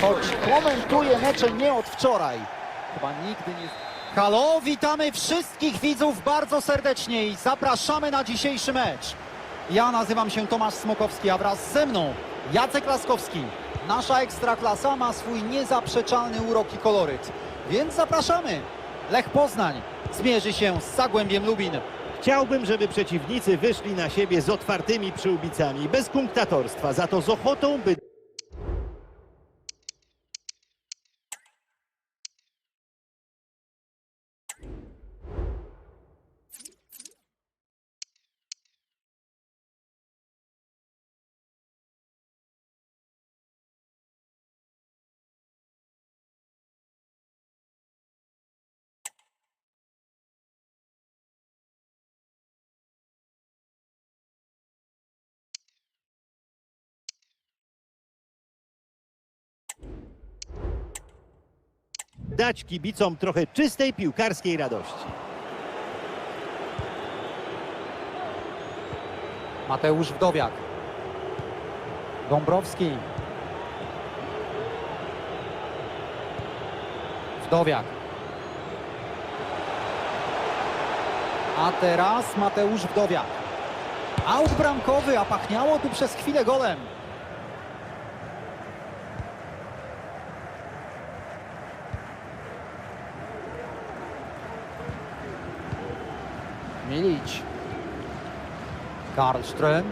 choć komentuję mecze nie od wczoraj. Chyba nigdy nie... Halo, witamy wszystkich widzów bardzo serdecznie i zapraszamy na dzisiejszy mecz. Ja nazywam się Tomasz Smokowski, a wraz ze mną Jacek Laskowski. Nasza Ekstraklasa ma swój niezaprzeczalny urok i koloryt, więc zapraszamy. Lech Poznań zmierzy się z Zagłębiem Lubin. Chciałbym, żeby przeciwnicy wyszli na siebie z otwartymi przyłbicami, bez kunktatorstwa, za to z ochotą, by dać kibicom trochę czystej piłkarskiej radości. Mateusz Wdowiak. Dąbrowski. Wdowiak. A teraz Mateusz Wdowiak. Aut bramkowy, a pachniało tu przez chwilę golem. Milić. Karlström.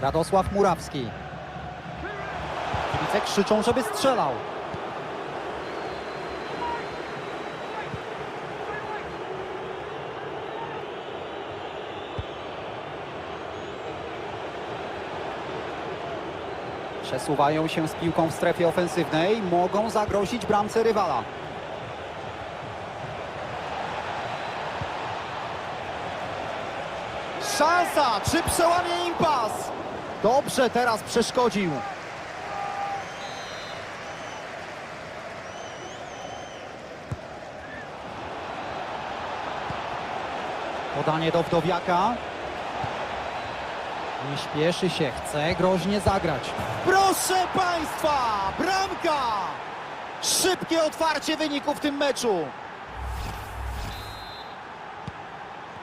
Radosław Murawski. Kibice krzyczą, żeby strzelał. Przesuwają się z piłką w strefie ofensywnej. Mogą zagrozić bramce rywala. Szansa! Czy przełamie impas? Dobrze teraz przeszkodził. Podanie do Wdowiaka. Nie śpieszy się, chce groźnie zagrać. Proszę Państwa, bramka! Szybkie otwarcie wyniku w tym meczu.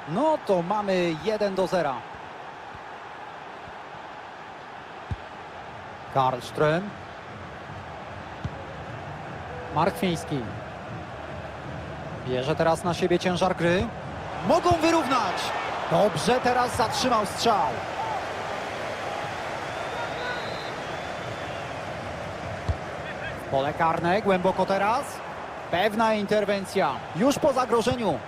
No to mamy 1 do 0. Karlström. Mark Fiński. Bierze teraz na siebie ciężar gry. Mogą wyrównać. Dobrze teraz zatrzymał strzał. Pole karne, głęboko teraz. Pewna interwencja. Już po zagrożeniu.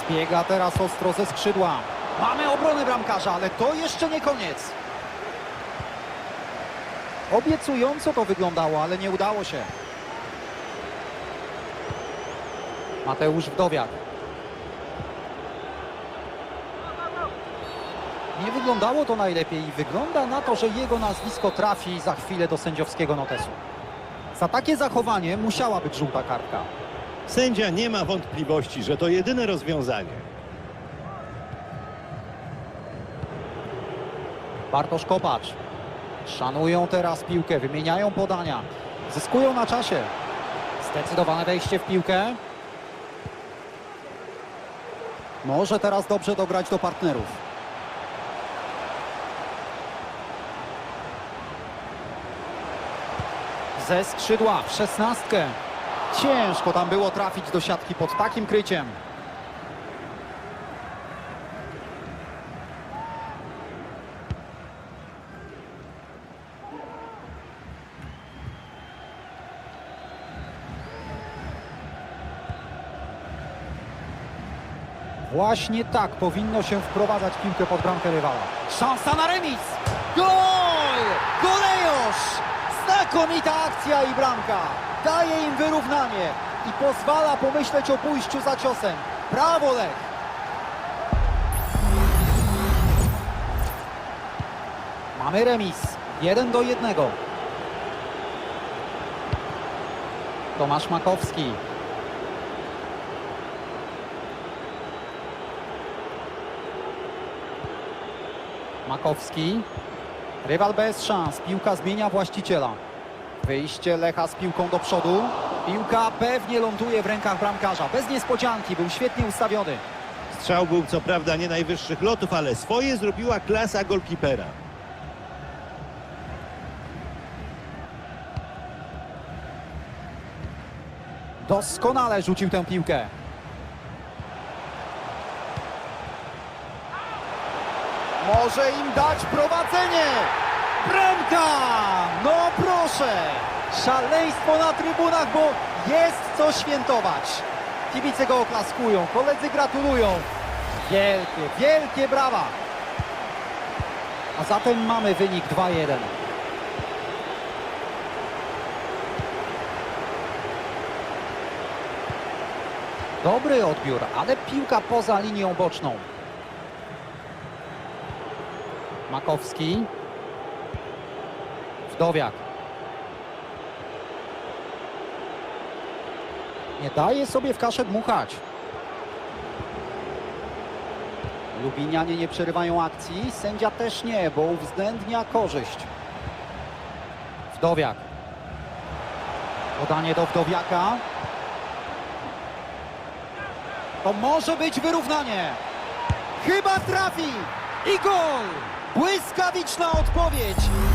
Zbiega teraz ostro ze skrzydła. Mamy obronę bramkarza, ale to jeszcze nie koniec. Obiecująco to wyglądało, ale nie udało się. Mateusz Wdowiak. Nie wyglądało to najlepiej i wygląda na to, że jego nazwisko trafi za chwilę do sędziowskiego notesu. Za takie zachowanie musiała być żółta kartka. Sędzia nie ma wątpliwości, że to jedyne rozwiązanie. Bartosz Kopacz. Szanują teraz piłkę, wymieniają podania. Zyskują na czasie. Zdecydowane wejście w piłkę. Może teraz dobrze dograć do partnerów. Ze skrzydła w szesnastkę. Ciężko tam było trafić do siatki pod takim kryciem. Właśnie tak powinno się wprowadzać piłkę pod bramkę rywala. Szansa na remis! Gol! Golejosz! Znakomita akcja i bramka. Daje im wyrównanie i pozwala pomyśleć o pójściu za ciosem. Brawo Lech! Mamy remis. 1 do 1. Tomasz Makowski. Makowski. Rywal bez szans. Piłka zmienia właściciela. Wyjście Lecha z piłką do przodu. Piłka pewnie ląduje w rękach bramkarza. Bez niespodzianki. Był świetnie ustawiony. Strzał był co prawda nie najwyższych lotów, ale swoje zrobiła klasa golkipera. Doskonale rzucił tę piłkę. Może im dać prowadzenie. Bramka! No proszę! Szaleństwo na trybunach, bo jest co świętować. Kibice go oklaskują, koledzy gratulują. Wielkie, wielkie brawa. A zatem mamy wynik 2-1. Dobry odbiór, ale piłka poza linią boczną. Makowski. Wdowiak. Nie daje sobie w kaszę dmuchać. Lubinianie nie przerywają akcji, sędzia też nie, bo uwzględnia korzyść. Wdowiak. Podanie do Wdowiaka. To może być wyrównanie. Chyba trafi. I gol! Błyskawiczna odpowiedź.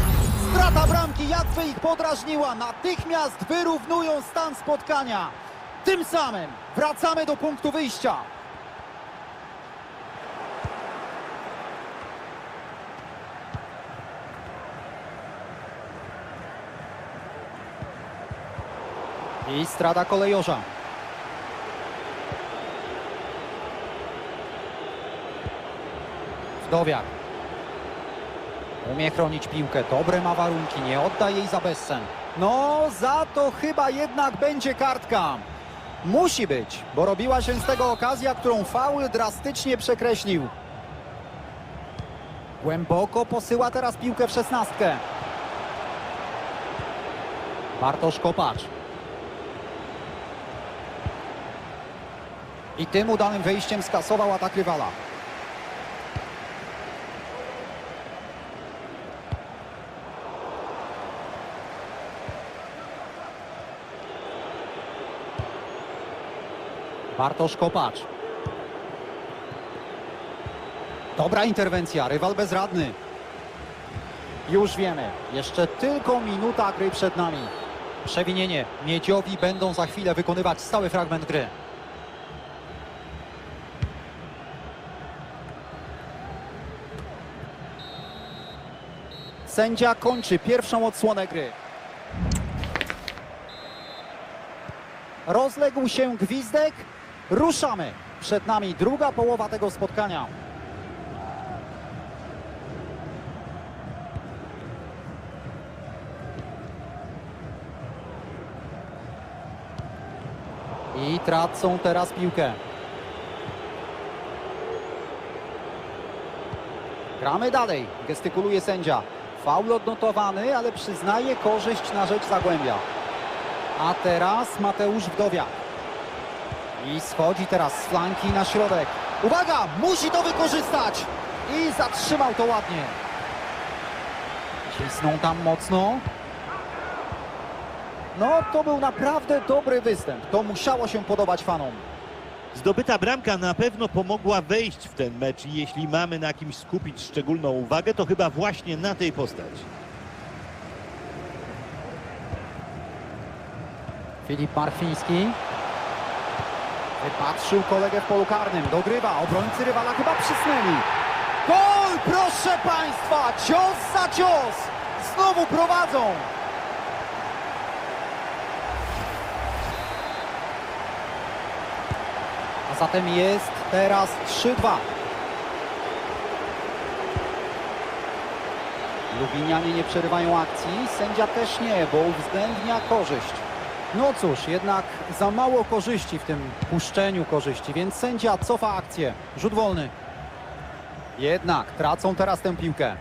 Strata bramki jakby ich podrażniła. Natychmiast wyrównują stan spotkania. Tym samym wracamy do punktu wyjścia. I strata kolejorza. Wdowiak. Umie chronić piłkę, dobre ma warunki, nie odda jej za bezsen. No, za to chyba jednak będzie kartka. Musi być, bo robiła się z tego okazja, którą faul drastycznie przekreślił. Głęboko posyła teraz piłkę w szesnastkę. Bartosz Kopacz. I tym udanym wejściem skasował atak rywala. Bartosz Kopacz. Dobra interwencja, rywal bezradny. Już wiemy, jeszcze tylko minuta gry przed nami. Przewinienie, Miedziowi będą za chwilę wykonywać stały fragment gry. Sędzia kończy pierwszą odsłonę gry. Rozległ się gwizdek. Ruszamy. Przed nami druga połowa tego spotkania. I tracą teraz piłkę. Gramy dalej. Gestykuluje sędzia. Faul odnotowany, ale przyznaje korzyść na rzecz Zagłębia. A teraz Mateusz Wdowiak. I schodzi teraz z flanki na środek. Uwaga! Musi to wykorzystać! I zatrzymał to ładnie. Cisnął tam mocno. No, to był naprawdę dobry występ. To musiało się podobać fanom. Zdobyta bramka na pewno pomogła wejść w ten mecz i jeśli mamy na kimś skupić szczególną uwagę, to chyba właśnie na tej postaci. Filip Marfiński. Wypatrzył kolegę w polu karnym. Dogrywa. Obrońcy rywala chyba przysnęli. Gol! Proszę Państwa! Cios za cios! Znowu prowadzą! A zatem jest teraz 3-2. Lubinianie nie przerywają akcji, sędzia też nie, bo uwzględnia korzyść. No cóż, jednak za mało korzyści w tym puszczeniu korzyści, więc sędzia cofa akcję. Rzut wolny. Jednak tracą teraz tę piłkę.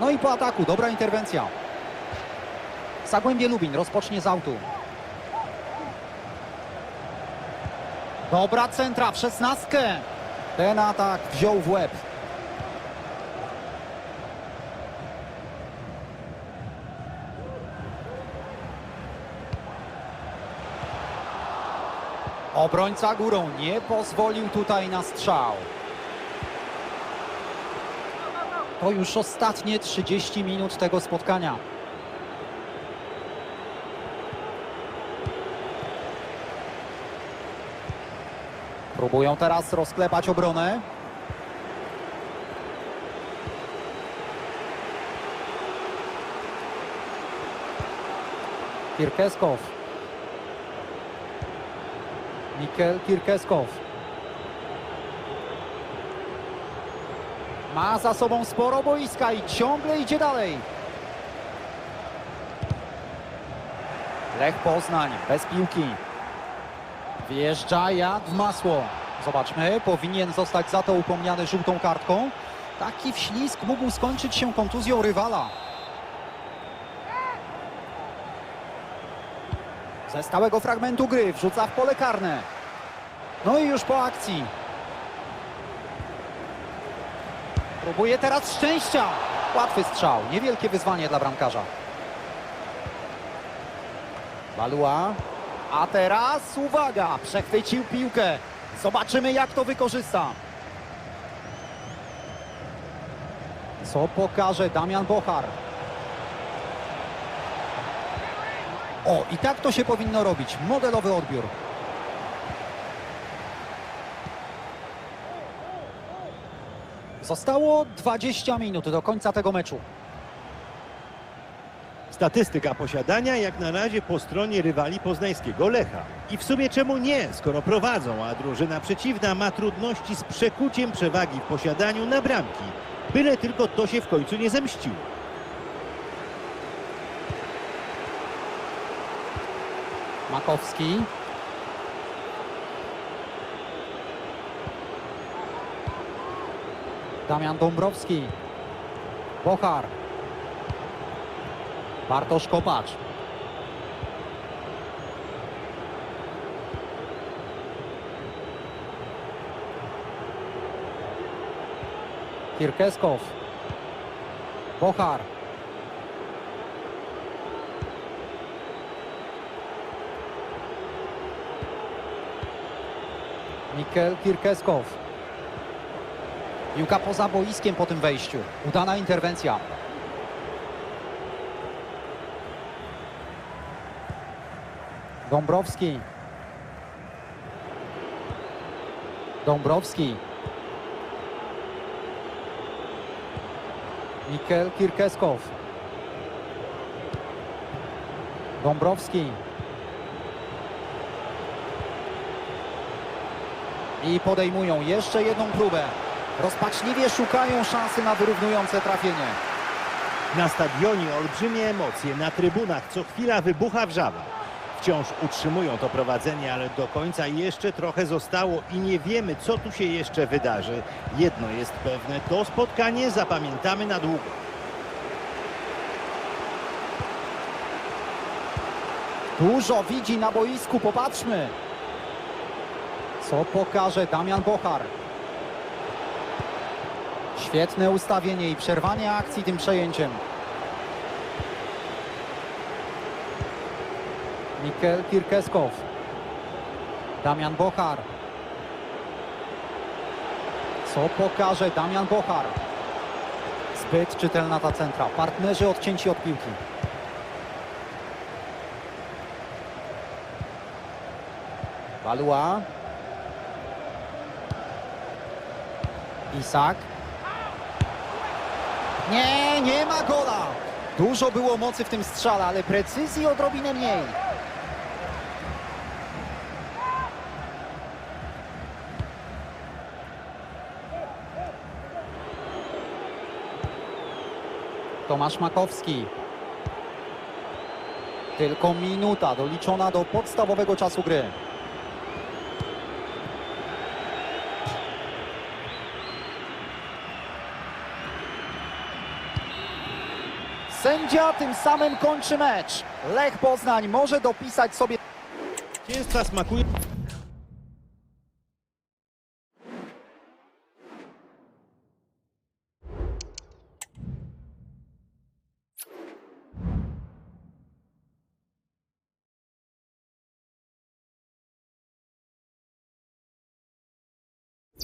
No i po ataku, dobra interwencja. Zagłębie Lubin rozpocznie z autu. Dobra centra w szesnastkę. Ten atak wziął w łeb. Obrońca górą nie pozwolił tutaj na strzał. To już ostatnie 30 minut tego spotkania. Próbują teraz rozklepać obronę. Kirkeskow. Mikel Kirkeskow. Ma za sobą sporo boiska i ciągle idzie dalej. Lech Poznań bez piłki. Wjeżdża jak w masło. Zobaczmy, powinien zostać za to upomniany żółtą kartką. Taki wślizg mógł skończyć się kontuzją rywala. Ze stałego fragmentu gry wrzuca w pole karne. No i już po akcji. Próbuje teraz szczęścia. Łatwy strzał, niewielkie wyzwanie dla bramkarza. Balua. A teraz uwaga, przechwycił piłkę. Zobaczymy jak to wykorzysta. Co pokaże Damian Bochar? O, i tak to się powinno robić. Modelowy odbiór. Zostało 20 minut do końca tego meczu. Statystyka posiadania jak na razie po stronie rywali poznańskiego Lecha. I w sumie czemu nie, skoro prowadzą, a drużyna przeciwna ma trudności z przekuciem przewagi w posiadaniu na bramki. Byle tylko to się w końcu nie zemściło. Makowski. Damian Dąbrowski. Bochar. Bartosz Kopacz. Kirkeskow. Bochar. Mikel Kirkeskow. Piłka poza boiskiem po tym wejściu. Udana interwencja. Dąbrowski. Dąbrowski. Mikel Kirkeskow. Dąbrowski. I podejmują jeszcze jedną próbę. Rozpaczliwie szukają szansy na wyrównujące trafienie. Na stadionie olbrzymie emocje, na trybunach co chwila wybucha wrzawa. Wciąż utrzymują to prowadzenie, ale do końca jeszcze trochę zostało i nie wiemy, co tu się jeszcze wydarzy. Jedno jest pewne, to spotkanie zapamiętamy na długo. Dużo widzi na boisku, popatrzmy. Co pokaże Damian Bochar. Świetne ustawienie i przerwanie akcji tym przejęciem. Mikel Kirkeskow. Damian Bochar. Co pokaże Damian Bochar. Zbyt czytelna ta centra. Partnerzy odcięci od piłki. Balua. Isak. Nie, nie ma gola. Dużo było mocy w tym strzale, ale precyzji odrobinę mniej. Tomasz Makowski. Tylko minuta doliczona do podstawowego czasu gry. Sędzia tym samym kończy mecz. Lech Poznań może dopisać sobie Zwycięstwa smakuje